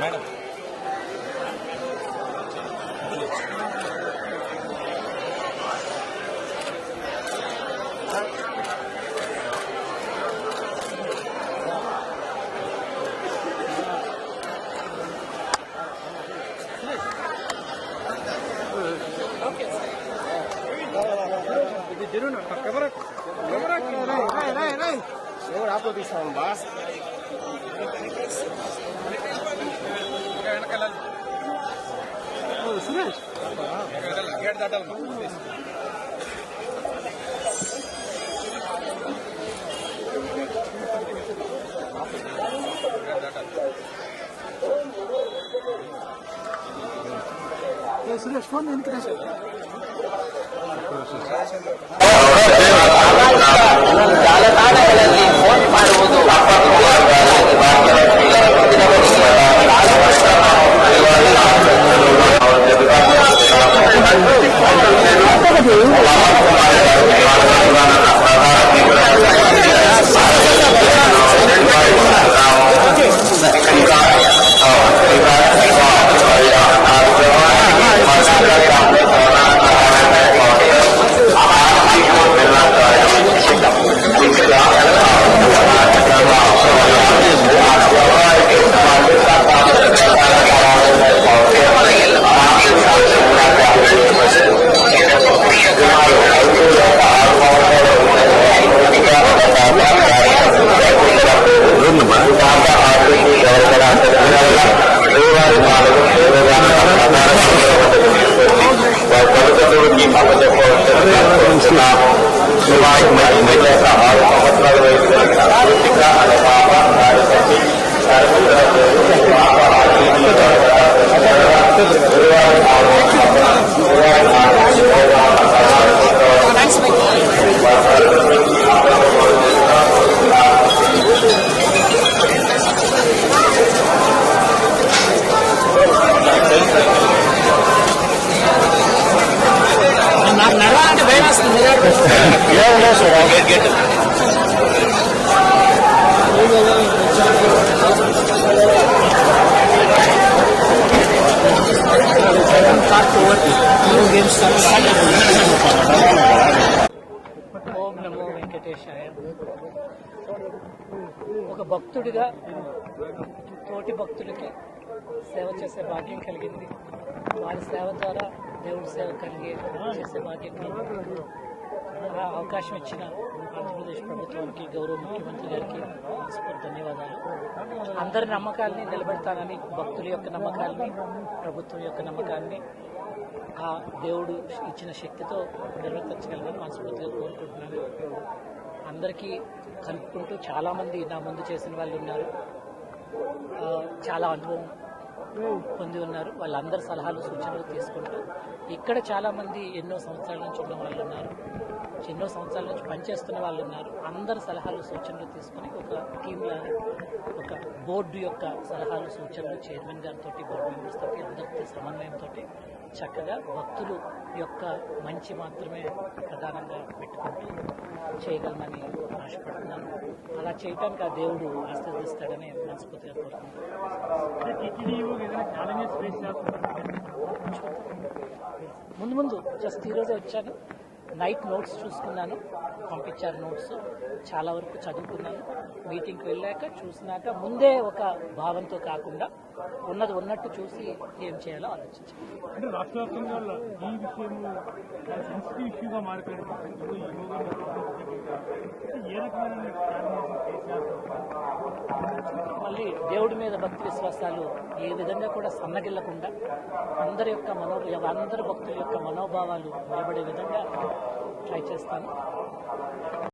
Right, right, right. So what happened to this one, boss? Suresh phone వెనక్కి రాశారు ಜಾಲತಾಣಗಳಲ್ಲಿ phone ಮಾಡುವುದು ఓం నమో వెంకటేశాయ ఒక భక్తుడిగా తోటి భక్తులకి సేవ చేసే భాగ్యం కలిగింది వారి సేవ ద్వారా దేవుడి సేవ కలిగే చేసే భాగ్యం కలిగింది ఆ అవకాశం ఇచ్చిన ఆంధ్రప్రదేశ్ ప్రభుత్వానికి గౌరవ ముఖ్యమంత్రి గారికి ధన్యవాదాలు. అందరి నమ్మకాలని నిలబెడతానని భక్తుల యొక్క నమ్మకాలని ప్రభుత్వం యొక్క నమ్మకాన్ని ఆ దేవుడు ఇచ్చిన శక్తితో నిర్వర్తించగలమని మనస్ఫూర్తిగా కోరుకుంటున్నాను. అందరికీ కలుపుకుంటూ చాలామంది నా ముందు చేసిన వాళ్ళు ఉన్నారు. చాలా అనుభవం పొంది ఉన్నారు. వాళ్ళందరి సలహాలు సూచనలు తీసుకుంటూ ఇక్కడ చాలామంది ఎన్నో సంవత్సరాల నుంచి ఉన్న వాళ్ళు ఉన్నారు. ఎన్నో సంవత్సరాల నుంచి పనిచేస్తున్న వాళ్ళు ఉన్నారు. అందరి సలహాలు సూచనలు తీసుకుని ఒక టీం లాగా ఒక బోర్డు యొక్క సలహాలు సూచనలు చైర్మన్ గారితో బోర్డు మెంబర్స్ తోటి అందరితో సమన్వయంతో చక్కగా భక్తులు యొక్క మంచి మాత్రమే ప్రధానంగా పెట్టుకుంటూ చేయగలమని ఆశపడుతున్నాను. అలా చేయటానికి ఆ దేవుడు ఆశీర్వదిస్తాడని మనస్ఫూర్తిగా కోరుకుంటున్నాను. ముందు ముందు జస్ట్ ఈరోజే వచ్చాను. నైట్ నోట్స్ చూసుకున్నాను. పంపించారు నోట్స్. చాలా వరకు చదువుకున్నాను. మీటింగ్కి వెళ్ళాక చూసినాక ముందే ఒక భావంతో కాకుండా ఉన్నది ఉన్నట్టు చూసి ఏం చేయాలో ఆలోచించాను. అంటే రాష్ట్ర వ్యాప్తంగా ఈ విషయం చాలా సెన్సిటివ్ ఇష్యూగా మారిపోయింది. ఇప్పుడు ఈ యోగా ఏ రకమైన కేసీఆర్ మళ్ళీ దేవుడి మీద భక్తి విశ్వాసాలు ఏ విధంగా కూడా సన్నగిల్లకుండా అందరి యొక్క మనో అందరి భక్తుల యొక్క మనోభావాలు నిలబడే విధంగా ట్రై చేస్తాను